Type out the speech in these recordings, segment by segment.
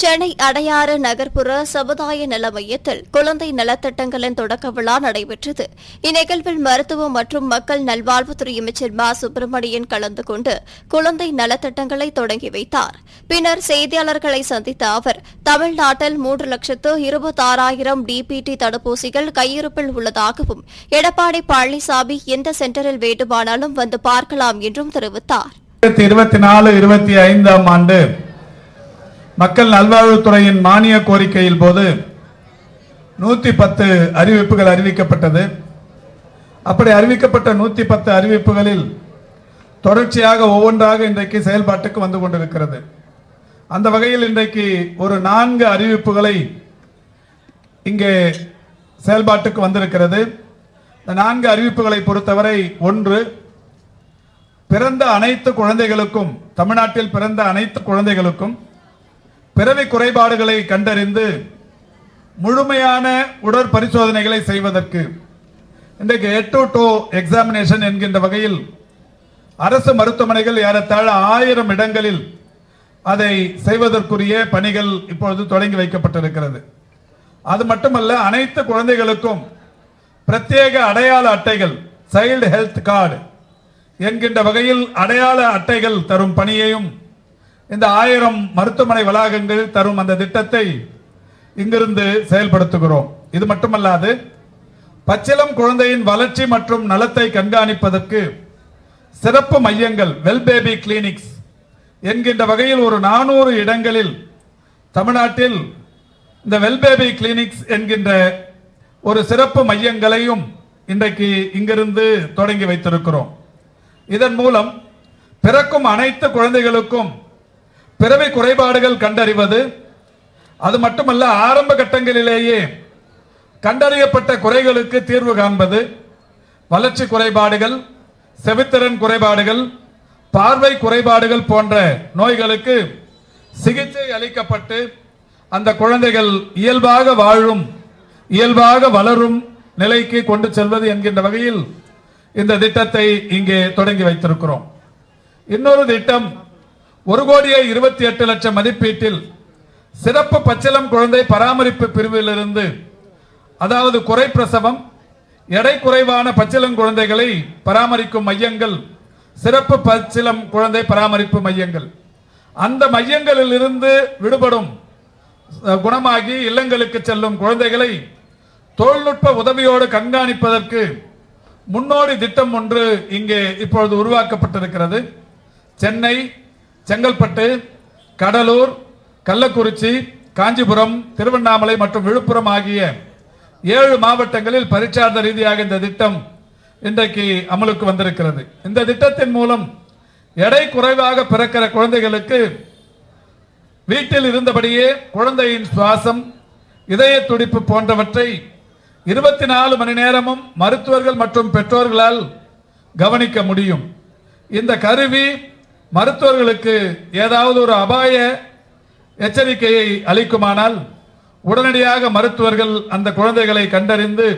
சென்னை அடையாறு நகர்ப்புற சமுதாய நல மையத்தில் குழந்தை நலத்திட்டங்களின் தொடக்க விழா நடைபெற்றது. இந்நிகழ்வில் மருத்துவ மற்றும் மக்கள் நல்வாழ்வுத்துறை அமைச்சர் மா. சுப்பிரமணியன் கலந்து கொண்டு குழந்தை நலத்திட்டங்களை தொடங்கி வைத்தார். பின்னர் செய்தியாளர்களை சந்தித்த அவர் தமிழ்நாட்டில் மூன்று லட்சத்து இருபத்தாறாயிரம் டிபிடி தடுப்பூசிகள் கையிருப்பில் உள்ளதாகவும் எடப்பாடி பழனிசாமி எந்த சென்டரில் வேண்டுமானாலும் வந்து பார்க்கலாம் என்றும் தெரிவித்தார். இருபத்தி நாலு இருபத்தி ஐந்தாம் ஆண்டு மக்கள் நல்வாழ்வுத்துறையின் மானிய கோரிக்கையில் போது நூத்தி பத்து அறிவிப்புகள் அறிவிக்கப்பட்டது. அப்படி அறிவிக்கப்பட்ட நூத்தி பத்து அறிவிப்புகளில் தொடர்ச்சியாக ஒவ்வொன்றாக இன்றைக்கு செயல்பாட்டுக்கு வந்து கொண்டிருக்கிறது. அந்த வகையில் இன்றைக்கு ஒரு நான்கு அறிவிப்புகளை இங்கே செயல்பாட்டுக்கு வந்திருக்கிறது. இந்த நான்கு அறிவிப்புகளை பொறுத்தவரை ஒன்று பிறந்த அனைத்து குழந்தைகளுக்கும் தமிழ்நாட்டில் பிறந்த அனைத்து குழந்தைகளுக்கும் பிறவி குறைபாடுகளை கண்டறிந்து முழுமையான உடற்பரிசோதனைகளை செய்வதற்கு இன்றைக்கு எட்டு டோ எக்ஸாமினேஷன் என்கின்ற வகையில் அரசு மருத்துவமனைகள் ஏறத்தாழ ஆயிரம் இடங்களில் அதை செய்வதற்குரிய பணிகள் இப்பொழுது தொடங்கி வைக்கப்பட்டிருக்கிறது. அது மட்டுமல்ல அனைத்து குழந்தைகளுக்கும் பிரத்யேக அடையாள அட்டைகள் சைல்டு ஹெல்த் கார்டு என்கின்ற வகையில் அடையாள அட்டைகள் தரும் பணியையும் இந்த ஆயிரம் மருத்துவமனை வளாகங்கள் தரும் அந்த திட்டத்தை இங்கிருந்து செயல்படுத்துகிறோம். இது மட்டுமல்லாது பச்சிளம் குழந்தையின் வளர்ச்சி மற்றும் நலத்தை கண்காணிப்பதற்கு சிறப்பு மையங்கள் வெல் பேபி கிளினிக்ஸ் என்கின்ற வகையில் ஒரு நானூறு இடங்களில் தமிழ்நாட்டில் இந்த வெல் பேபி கிளினிக்ஸ் என்கின்ற ஒரு சிறப்பு மையங்களையும் இன்றைக்கு இங்கிருந்து தொடங்கி வைத்திருக்கிறோம். இதன் மூலம் பிறக்கும் அனைத்து குழந்தைகளுக்கும் பிறவி குறைபாடுகள் கண்டறிவது அது மட்டுமல்ல ஆரம்ப கட்டங்களிலேயே கண்டறியப்பட்ட குறைகளுக்கு தீர்வு காண்பது வளர்ச்சி குறைபாடுகள் செவித்திறன் குறைபாடுகள் பார்வை குறைபாடுகள் போன்ற நோய்களுக்கு சிகிச்சை அளிக்கப்பட்டு அந்த குழந்தைகள் இயல்பாக வாழும் இயல்பாக வளரும் நிலைக்கு கொண்டு செல்வது என்கின்ற வகையில் இந்த திட்டத்தை இங்கே தொடங்கி வைத்திருக்கிறோம். இன்னொரு திட்டம் ஒரு கோடியே இருபத்தி எட்டு லட்சம் மதிப்பீட்டில் சிறப்பு பச்சிளம் குழந்தை பராமரிப்பு பிரிவிலிருந்து அதாவது குறை பிரசவம் எடை குறைவான பச்சிளம் குழந்தைகளை பராமரிக்கும் மையங்கள் சிறப்பு பச்சிலம் குழந்தை பராமரிப்பு மையங்கள். அந்த மையங்களில் இருந்து விடுபடும் குணமாகி இல்லங்களுக்கு செல்லும் குழந்தைகளை தொழில்நுட்ப உதவியோடு கண்காணிப்பதற்கு முன்னோடி திட்டம் ஒன்று இங்கே இப்பொழுது உருவாக்கப்பட்டிருக்கிறது. சென்னை செங்கல்பட்டு கடலூர் கள்ளக்குறிச்சி காஞ்சிபுரம் திருவண்ணாமலை மற்றும் விழுப்புரம் ஆகிய ஏழு மாவட்டங்களில் பரீட்சார்த்த ரீதியாக இந்த திட்டம் இன்றைக்கு அமலுக்கு வந்திருக்கிறது. இந்த திட்டத்தின் மூலம் எடை குறைவாக பிறக்கிற குழந்தைகளுக்கு வீட்டில் இருந்தபடியே குழந்தையின் சுவாசம் இதய துடிப்பு போன்றவற்றை இருபத்தி நாலு மணி நேரமும் மருத்துவர்கள் மற்றும் பெற்றோர்களால் கவனிக்க முடியும். இந்த கருவி மருத்துவர்களுக்கு ஏதாவது ஒரு அபாய எச்சரிக்கையை அளிக்குமானால் உடனடியாக மருத்துவர்கள் அந்த குழந்தைகளை கண்டறிந்து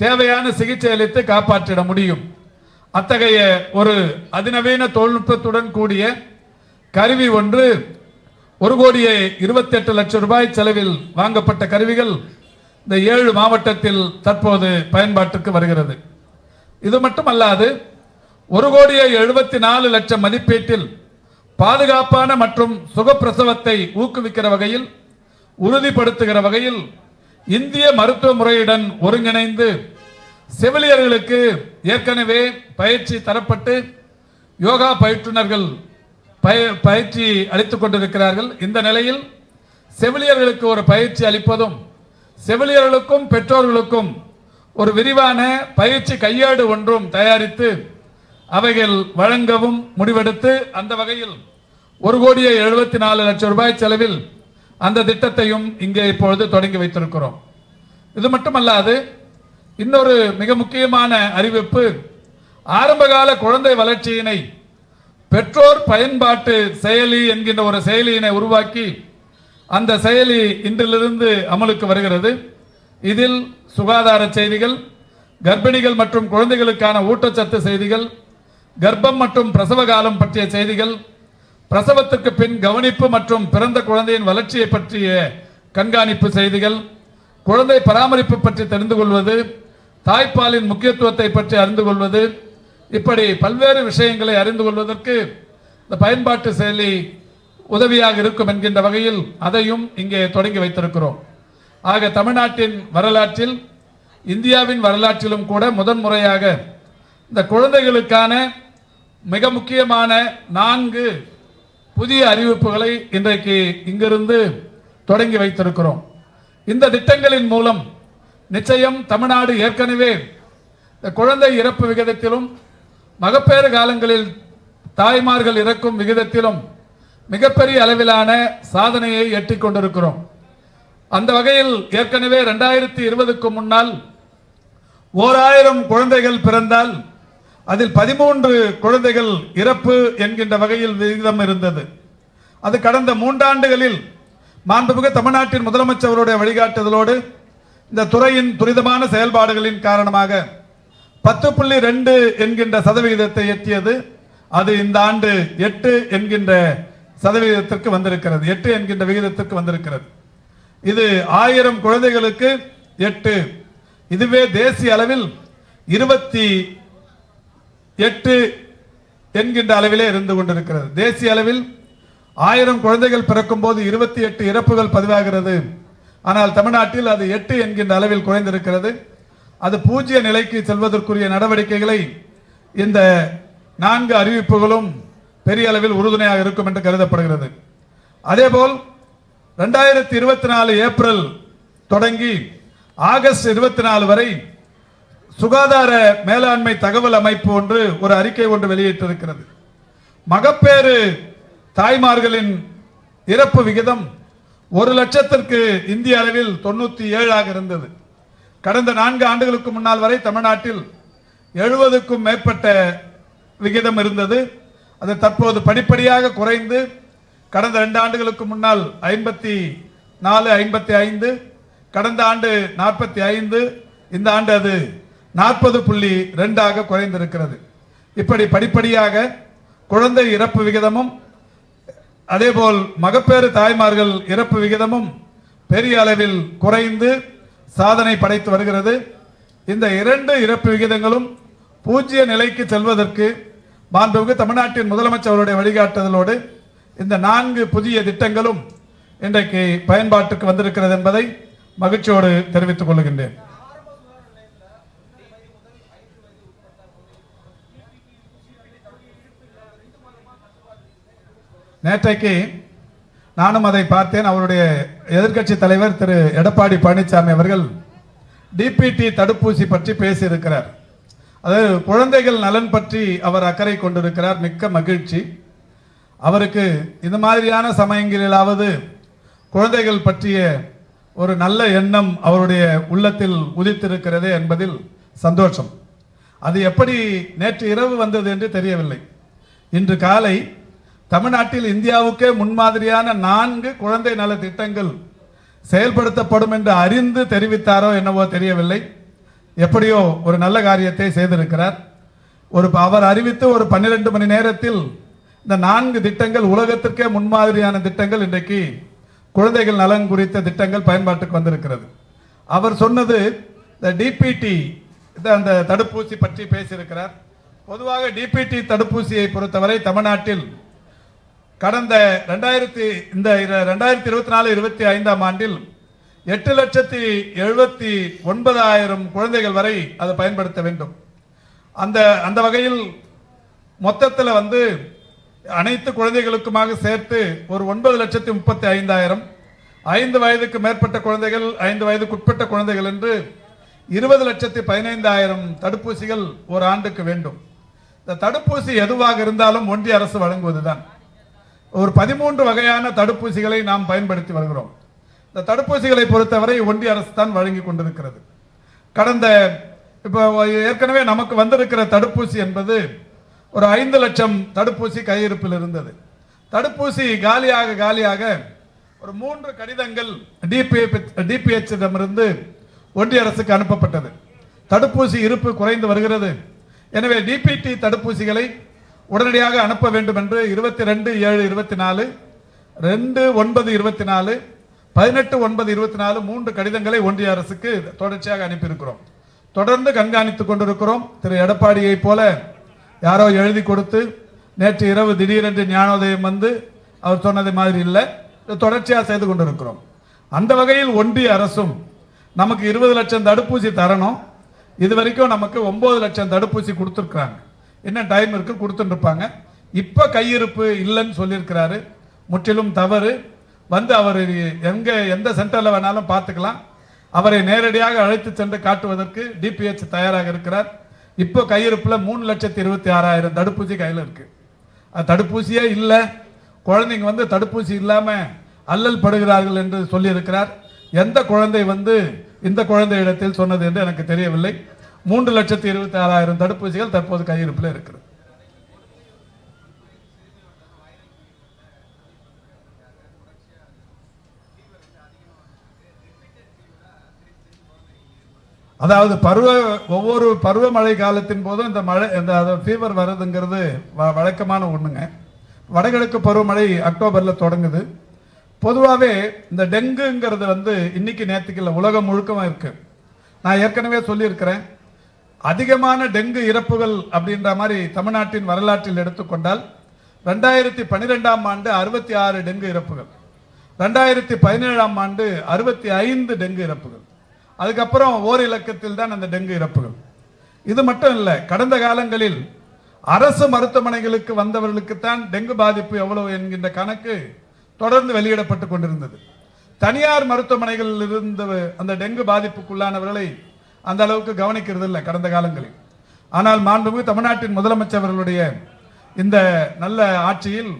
தேவையான சிகிச்சை அளித்து காப்பாற்றிட முடியும். அத்தகைய ஒரு அதிநவீன தொழில்நுட்பத்துடன் கூடிய கருவி ஒன்று ஒரு கோடியே இருபத்தி எட்டு லட்சம் ரூபாய் செலவில் வாங்கப்பட்ட கருவிகள் இந்த ஏழு மாவட்டத்தில் தற்போது பயன்பாட்டுக்கு வருகிறது. இது மட்டுமல்லாது ஒரு கோடியே எழுபத்தி நாலு லட்சம் மதிப்பீட்டில் பாதுகாப்பான மற்றும் சுகப்பிரசவத்தை ஊக்குவிக்கிற வகையில் உறுதிப்படுத்துகிற வகையில் இந்திய மருத்துவ முறையுடன் ஒருங்கிணைந்து செவிலியர்களுக்கு ஏற்கனவே பயிற்சி தரப்பட்டு யோகா பயிற்றுனர்கள் பய- பயிற்சி அளித்துக் கொண்டிருக்கிறார்கள். இந்த நிலையில் செவிலியர்களுக்கு ஒரு பயிற்சி அளிப்பதும் செவிலியர்களுக்கும் பெற்றோர்களுக்கும் ஒரு விரிவான பயிற்சி கையேடு ஒன்றும் தயாரித்து அவைகள் வழங்கவும் முடிவெடுத்து அந்த வகையில் ஒரு கோடியே எழுபத்தி நாலு லட்சம் ரூபாய் செலவில் அந்த திட்டத்தையும் இங்கே இப்பொழுது தொடங்கி வைத்திருக்கிறோம். இது மட்டுமல்லாது இன்னொரு மிக முக்கியமான அறிவிப்பு ஆரம்பகால குழந்தை வளர்ச்சியினை பெற்றோர் பயன்பாட்டு செயலி என்கின்ற ஒரு செயலியினை உருவாக்கி அந்த செயலி இன்றிலிருந்து அமலுக்கு வருகிறது. இதில் சுகாதார செய்திகள் கர்ப்பிணிகள் மற்றும் குழந்தைகளுக்கான ஊட்டச்சத்து செய்திகள் கர்ப்பம் மற்றும் பிரசவ காலம் பற்றிய செய்திகள் பிரசவத்திற்கு பின் கவனிப்பு மற்றும் பிறந்த குழந்தையின் வளர்ச்சியை பற்றிய கண்காணிப்பு செய்திகள் குழந்தை பராமரிப்பு பற்றி தெரிந்து கொள்வது தாய்ப்பாலின் முக்கியத்துவத்தை பற்றி அறிந்து கொள்வது இப்படி பல்வேறு விஷயங்களை அறிந்து கொள்வதற்கு இந்த பயன்பாட்டு செயலி உதவியாக இருக்கும் என்கின்ற வகையில் அதையும் இங்கே தொடங்கி வைத்திருக்கிறோம். ஆக தமிழ்நாட்டின் வரலாற்றில் இந்தியாவின் வரலாற்றிலும் கூட முதன்முறையாக இந்த குழந்தைகளுக்கான மிக முக்கியமான நான்கு புதிய அறிவிப்புகளை இன்றைக்கு இங்கிருந்து தொடங்கி வைத்திருக்கிறோம். இந்த திட்டங்களின் மூலம் நிச்சயம் தமிழ்நாடு ஏற்கனவே குழந்தை இறப்பு விகிதத்திலும் மகப்பேறு காலங்களில் தாய்மார்கள் இறக்கும் விகிதத்திலும் மிகப்பெரிய அளவிலான சாதனையை எட்டிக் கொண்டிருக்கிறோம். அந்த வகையில் ஏற்கனவே ரெண்டாயிரத்தி இருபதுக்கு முன்னால் ஓராயிரம் குழந்தைகள் பிறந்தால் அதில் பதிமூன்று குழந்தைகள் இறப்பு என்கின்ற வகையில் விகிதம் இருந்தது. அது கடந்த மூன்றாண்டுகளில் மாண்புமிகு தமிழ்நாட்டின் முதலமைச்சருடைய வழிகாட்டுதலோடு இந்த துறையின் துரிதமான செயல்பாடுகளின் காரணமாக பத்து புள்ளி ரெண்டு என்கின்ற சதவிகிதத்தை எட்டியது. அது இந்த ஆண்டு எட்டு என்கின்ற சதவிகிதத்திற்கு வந்திருக்கிறது. எட்டு என்கின்ற விகிதத்திற்கு வந்திருக்கிறது. இது ஆயிரம் குழந்தைகளுக்கு எட்டு. இதுவே தேசிய அளவில் இருபத்தி எட்டு என்கின்ற அளவிலே இருந்து கொண்டிருக்கிறது. தேசிய அளவில் ஆயிரம் குழந்தைகள் பிறக்கும் போது இருபத்தி எட்டு இறப்புகள் பதிவாகிறது. ஆனால் தமிழ்நாட்டில் அது எட்டு என்கின்ற அளவில் குறைந்திருக்கிறது. அது பூஜ்ய நிலைக்கு செல்வதற்குரிய நடவடிக்கைகளை இந்த நான்கு அறிவிப்புகளும் பெரிய அளவில் உறுதுணையாக இருக்கும் என்று கருதப்படுகிறது. அதேபோல் ரெண்டாயிரத்தி இருபத்தி நாலு ஏப்ரல் தொடங்கி ஆகஸ்ட் இருபத்தி நாலு வரை சுகாதார மேலாண்மை தகவல் அமைப்பு ஒன்று ஒரு அறிக்கை ஒன்று வெளியிட்டிருக்கிறது. மகப்பேறு தாய்மார்களின் இறப்பு விகிதம் ஒரு லட்சத்திற்கு இந்திய அளவில் தொண்ணூத்தி ஏழாக இருந்தது. கடந்த நான்கு ஆண்டுகளுக்கு முன்னால் வரை தமிழ்நாட்டில் எழுபதுக்கும் மேற்பட்ட விகிதம் இருந்தது. அது தற்போது படிப்படியாக குறைந்து கடந்த ரெண்டு ஆண்டுகளுக்கு முன்னால் ஐம்பத்தி நாலு ஐம்பத்தி ஐந்து கடந்த ஆண்டு நாற்பத்தி ஐந்து இந்த ஆண்டு அது நாற்பது புள்ளி ரெண்டாக குறைந்திருக்கிறது. இப்படி படிப்படியாக குழந்தை இறப்பு விகிதமும் அதேபோல் மகப்பேறு தாய்மார்கள் இறப்பு விகிதமும் பெரிய அளவில் குறைந்து சாதனை படைத்து வருகிறது. இந்த இரண்டு இறப்பு விகிதங்களும் பூஜ்ய நிலைக்கு செல்வதற்கு மாண்புமிகு தமிழ்நாட்டின் முதலமைச்சருடைய வழிகாட்டுதலோடு இந்த நான்கு புதிய திட்டங்களும் இன்றைக்கு பயன்பாட்டுக்கு வந்திருக்கிறது என்பதை மகிழ்ச்சியோடு தெரிவித்துக் கொள்கின்றேன். நேற்றைக்கு நானும் அதை பார்த்தேன். அவருடைய எதிர்க்கட்சி தலைவர் திரு எடப்பாடி பழனிசாமி அவர்கள் டிபிடி தடுப்பூசி பற்றி பேசியிருக்கிறார். அதாவது குழந்தைகள் நலன் பற்றி அவர் அக்கறை கொண்டிருக்கிறார். மிக்க மகிழ்ச்சி. அவருக்கு இந்த மாதிரியான சமயங்களிலாவது குழந்தைகள் பற்றிய ஒரு நல்ல எண்ணம் அவருடைய உள்ளத்தில் உதித்திருக்கிறது என்பதில் சந்தோஷம். அது எப்படி நேற்று இரவு வந்தது என்று தெரியவில்லை. இன்று காலை தமிழ்நாட்டில் இந்தியாவுக்கே முன்மாதிரியான நான்கு குழந்தை நல திட்டங்கள் செயல்படுத்தப்படும் என்று அறிந்து தெரிவித்தாரோ என்னவோ தெரியவில்லை. எப்படியோ ஒரு நல்ல காரியத்தை செய்திருக்கிறார். ஒரு அவர் அறிவித்து ஒரு பன்னிரெண்டு மணி நேரத்தில் இந்த நான்கு திட்டங்கள் உலகத்திற்கே முன்மாதிரியான திட்டங்கள் இன்றைக்கு குழந்தைகள் நலன் குறித்த திட்டங்கள் பயன்பாட்டுக்கு வந்திருக்கிறது. அவர் சொன்னது இந்த டிபிடி அந்த தடுப்பூசி பற்றி பேசியிருக்கிறார். பொதுவாக டிபிடி தடுப்பூசியை பொறுத்தவரை தமிழ்நாட்டில் கடந்த ரெண்டாயிரத்தி இந்த ரெண்டாயிரத்தி இருபத்தி நாலு இருபத்தி ஐந்தாம் ஆண்டில் எட்டு லட்சத்தி எழுபத்தி ஒன்பதாயிரம் குழந்தைகள் வரை அதை பயன்படுத்த வேண்டும். அந்த அந்த வகையில் மொத்தத்தில் வந்து அனைத்து குழந்தைகளுக்குமாக சேர்த்து ஒரு ஒன்பது லட்சத்தி முப்பத்தி ஐந்தாயிரம் ஐந்து வயதுக்கு மேற்பட்ட குழந்தைகள் ஐந்து வயதுக்கு உட்பட்ட குழந்தைகள் என்று இருபது லட்சத்தி பதினைந்தாயிரம் தடுப்பூசிகள் ஒரு ஆண்டுக்கு வேண்டும். இந்த தடுப்பூசி எதுவாக இருந்தாலும் ஒன்றிய அரசு வழங்குவதுதான். ஒரு பதிமூன்று வகையான தடுப்பூசிகளை நாம் பயன்படுத்தி வருகிறோம். இந்த தடுப்பூசிகளை பொறுத்தவரை ஒன்றிய அரசு தான் வழங்கி கொண்டிருக்கிறது. கடந்த இப்போ ஏற்கனவே நமக்கு வந்திருக்கிற தடுப்பூசி என்பது ஒரு ஐந்து லட்சம் தடுப்பூசி கையிருப்பில் இருந்தது. தடுப்பூசி காலியாக காலியாக ஒரு மூன்று கடிதங்கள் டிபிஎச்சிடமிருந்து ஒன்றிய அரசுக்கு அனுப்பப்பட்டது. தடுப்பூசி இருப்பு குறைந்து வருகிறது. எனவே டிபிடி தடுப்பூசிகளை உடனடியாக அனுப்ப வேண்டும் என்று இருபத்தி ரெண்டு ஏழு இருபத்தி நாலு ரெண்டு ஒன்பது இருபத்தி நாலு பதினெட்டு ஒன்பது இருபத்தி நாலு மூன்று கடிதங்களை ஒன்றிய அரசுக்கு தொடர்ச்சியாக அனுப்பியிருக்கிறோம். தொடர்ந்து கண்காணித்துக் கொண்டிருக்கிறோம். திரு. எடப்பாடியை போல யாரோ எழுதி கொடுத்து நேற்று இரவு திடீரென்று ஞானோதயம் வந்து அவர் சொன்னது மாதிரி இல்லை. தொடர்ச்சியாக செய்து கொண்டிருக்கிறோம். அந்த வகையில் ஒன்றிய அரசும் நமக்கு இருபது லட்சம் தடுப்பூசி தரணும். இது வரைக்கும் நமக்கு ஒன்பது லட்சம் தடுப்பூசி கொடுத்துருக்குறாங்க. என்ன டைம் இருக்கு கொடுத்துருப்பாங்க இப்போ கையிருப்பு இல்லைன்னு சொல்லியிருக்கிறாரு. முற்றிலும் தவறு. வந்து அவர் எங்க எந்த சென்டர்ல வேணாலும் பார்த்துக்கலாம். அவரை நேரடியாக அழைத்து சென்று காட்டுவதற்கு டிபிஹெச் தயாராக இருக்கிறார். இப்போ கையிருப்பில் மூணு லட்சத்தி இருபத்தி ஆறாயிரம் தடுப்பூசி கையில் இருக்கு. அது தடுப்பூசியே இல்லை. குழந்தைங்க வந்து தடுப்பூசி இல்லாமல் அல்லல் படுகிறார்கள் என்று சொல்லியிருக்கிறார். எந்த குழந்தை வந்து இந்த குழந்தை இடத்தில் சொன்னது என்று எனக்கு தெரியவில்லை. மூன்று லட்சத்தி இருபத்தி ஆறாயிரம் தடுப்பூசிகள் தற்போது கையிருப்பில் இருக்கிறது அதாவது பருவ ஒவ்வொரு பருவமழை காலத்தின் போதும் இந்த மழை இந்த ஃபீவர் வருதுங்கிறது வ- வழக்கமான ஒண்ணுங்க. வடகிழக்கு பருவமழை அக்டோபர்ல தொடங்குது. பொதுவாகவே இந்த டெங்குங்கிறது வந்து இன்னைக்கு நேற்றுக்கு இல்லை உலகம் முழுக்கமாக இருக்கு. நான் ஏற்கனவே சொல்லியிருக்கிறேன். அதிகமான டெங்கு இறப்புகள் அப்படின்ற மாதிரி தமிழ்நாட்டின் வரலாற்றில் எடுத்துக்கொண்டால் ரெண்டாயிரத்தி பன்னிரெண்டாம் ஆண்டு அறுபத்தி ஆறு டெங்கு இறப்புகள். ரெண்டாயிரத்தி பதினேழாம் ஆண்டு அறுபத்தி ஐந்து டெங்கு இறப்புகள். அதுக்கப்புறம் ஓர் இலக்கத்தில் தான் அந்த டெங்கு இறப்புகள். இது மட்டும் இல்லை கடந்த காலங்களில் அரசு மருத்துவமனைகளுக்கு வந்தவர்களுக்குத்தான் டெங்கு பாதிப்பு எவ்வளவு என்கின்ற கணக்கு தொடர்ந்து வெளியிடப்பட்டு கொண்டிருந்தது. தனியார் மருத்துவமனைகளில் இருந்த அந்த டெங்கு பாதிப்புக்குள்ளானவர்களை அந்த அளவுக்கு கவனிக்கிறது இல்லை கடந்த காலங்களில். ஆனால் மாண்புமிகு தமிழ்நாட்டின் முதலமைச்சர்களுடைய இந்த நல்ல ஆட்சியில்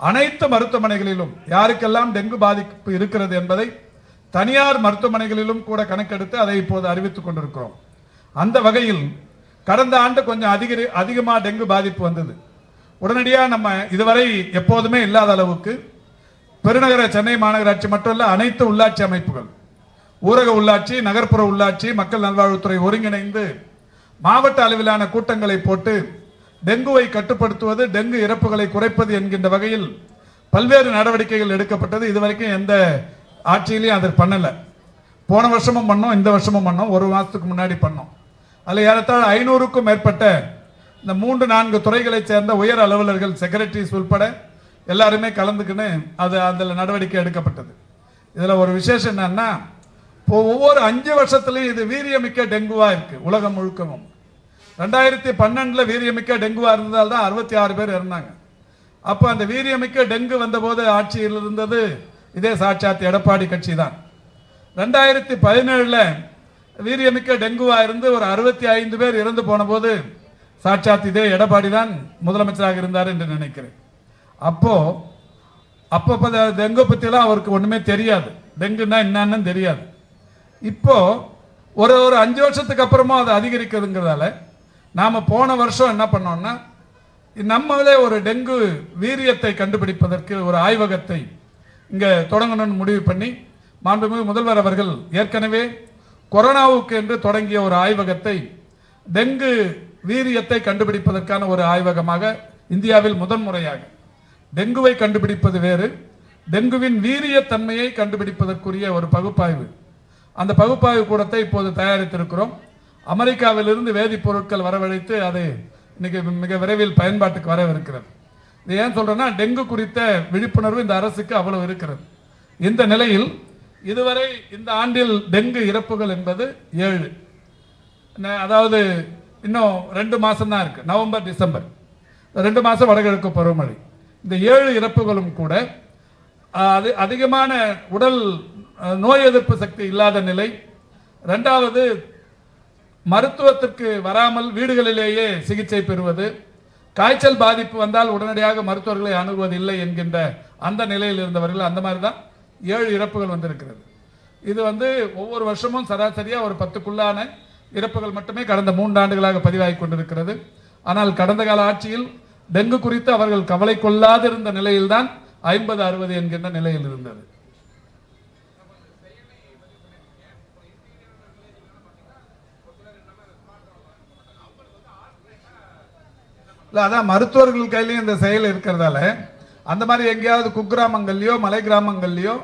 அனைத்து மருத்துவமனைகளிலும் யாருக்கெல்லாம் டெங்கு பாதிப்பு இருக்கிறது என்பதை தனியார் மருத்துவமனைகளிலும் கூட கணக்கெடுத்து அதை இப்போது அறிவித்துக் கொண்டிருக்கிறோம். அந்த வகையில் கடந்த ஆண்டு கொஞ்சம் அதிக அதிகமாக டெங்கு பாதிப்பு வந்தது. உடனடியாக நம்ம இதுவரை எப்போதுமே இல்லாத அளவுக்கு பெருநகர சென்னை மாநகராட்சி மட்டுமல்ல அனைத்து உள்ளாட்சி அமைப்புகள் ஊரக உள்ளாட்சி நகர்ப்புற உள்ளாட்சி மக்கள் நல்வாழ்வுத்துறை ஒருங்கிணைந்து மாவட்ட அளவிலான கூட்டங்களை போட்டு டெங்குவை கட்டுப்படுத்துவது டெங்கு இறப்புகளை குறைப்பது என்கின்ற வகையில் பல்வேறு நடவடிக்கைகள் எடுக்கப்பட்டது. இதுவரைக்கும் எந்த ஆட்சியிலையும் அதை பண்ணலை. போன வருஷமும் பண்ணோம் இந்த வருஷமும் பண்ணோம் ஒரு மாதத்துக்கு முன்னாடி பண்ணோம். அதில் ஏறத்தாழ ஐநூறுக்கும் மேற்பட்ட இந்த மூன்று நான்கு துறைகளைச் சேர்ந்த உயர் அலுவலர்கள் செக்ரட்டரிஸ் உள்பட எல்லாருமே கலந்துக்கின்னு அது அதில் நடவடிக்கை எடுக்கப்பட்டது. இதில் ஒரு விசேஷம் என்னன்னா ஒவ்வொரு அஞ்சு வருஷத்துலையும் இது வீரியமிக்க டெங்குவா இருக்கு உலகம் முழுக்கவும் ரெண்டாயிரத்தி பன்னெண்டுல வீரியமிக்க டெங்குவா இருந்ததால் தான் அறுபத்தி ஆறு பேர் இறந்தாங்க. அப்போ அந்த வீரியமிக்க டெங்கு வந்தபோது ஆட்சியில் இருந்தது இதே சாட்சாத் எடப்பாடி கட்சி தான் ரெண்டாயிரத்தி பதினேழில் வீரியமிக்க டெங்குவா இருந்து ஒரு அறுபத்தி ஐந்து பேர் இறந்து போன போது சாட்சாத் இதே எடப்பாடி தான் முதலமைச்சராக இருந்தார் என்று நினைக்கிறேன். அப்போ அப்போ டெங்கு பற்றிலாம் அவருக்கு ஒன்றுமே தெரியாது. டெங்குன்னா என்னன்னு தெரியாது. இப்போ ஒரு ஒரு அஞ்சு வருஷத்துக்கு அப்புறமா அது அதிகரிக்கிறதுங்கிறதால நாம் போன வருஷம் என்ன பண்ணோம்னா நம்மளே ஒரு டெங்கு வீரியத்தை கண்டுபிடிப்பதற்கு ஒரு ஆய்வகத்தை இங்கே தொடங்கணும்னு முடிவு பண்ணி மாண்புமிகு முதல்வர் அவர்கள் ஏற்கனவே கொரோனாவுக்கு என்று தொடங்கிய ஒரு ஆய்வகத்தை டெங்கு வீரியத்தை கண்டுபிடிப்பதற்கான ஒரு ஆய்வகமாக இந்தியாவில் முதன்முறையாக டெங்குவை கண்டுபிடிப்பது வேறு டெங்குவின் வீரியத்தன்மையை கண்டுபிடிப்பதற்குரிய ஒரு பகுப்பாய்வு. அந்த பகுப்பாய்வு கூடத்தை இப்போது தயாரித்திருக்கிறோம். அமெரிக்காவிலிருந்து வேதிப்பொருட்கள் வரவழைத்து அதை இன்னைக்கு மிக விரைவில் பயன்பாட்டுக்கு வரவிருக்கிறது. இது ஏன் சொல்கிறேன்னா டெங்கு குறித்த விழிப்புணர்வு இந்த அரசுக்கு அவ்வளவு இருக்கிறது. இந்த நிலையில் இதுவரை இந்த ஆண்டில் டெங்கு இறப்புகள் என்பது ஏழு. அதாவது இன்னும் ரெண்டு மாதம் தான் இருக்குது நவம்பர் டிசம்பர். ரெண்டு மாதம் வடகிழக்கு பருவமழை. இந்த ஏழு இறப்புகளும் கூட அது அதிகமான உடல் நோய் எதிர்ப்பு சக்தி இல்லாத நிலை. ரெண்டாவது மருத்துவத்திற்கு வராமல் வீடுகளிலேயே சிகிச்சை பெறுவது. காய்ச்சல் பாதிப்பு வந்தால் உடனடியாக மருத்துவர்களை அணுகுவதில்லை என்கின்ற அந்த நிலையில் இருந்தவர்கள் அந்த மாதிரி தான் ஏழு இறப்புகள் வந்திருக்கிறது. இது வந்து ஒவ்வொரு வருஷமும் சராசரியாக ஒரு பத்துக்குள்ளான இறப்புகள் மட்டுமே கடந்த மூன்று ஆண்டுகளாக பதிவாகி கொண்டிருக்கிறது. ஆனால் கடந்த கால ஆட்சியில் டெங்கு குறித்து அவர்கள் கவலை கொள்ளாதிருந்த நிலையில்தான் ஐம்பது அறுபது என்கின்ற நிலையில் இருந்தது. இல்லை அதான் மருத்துவர்கள் கையிலையும் இந்த செயல் இருக்கிறதால அந்த மாதிரி எங்கேயாவது குக்கிராமங்கள்லையோ மலை கிராமங்கள்லையோ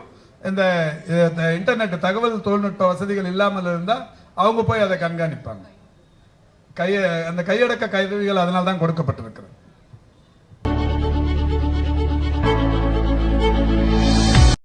இந்த இன்டர்நெட் தகவல் தொழில்நுட்ப வசதிகள் இல்லாமல் இருந்தால் அவங்க போய் அதை கண்காணிப்பாங்க. கைய அந்த கையடக்க கருவிகள் அதனால தான் கொடுக்கப்பட்டிருக்கிறது.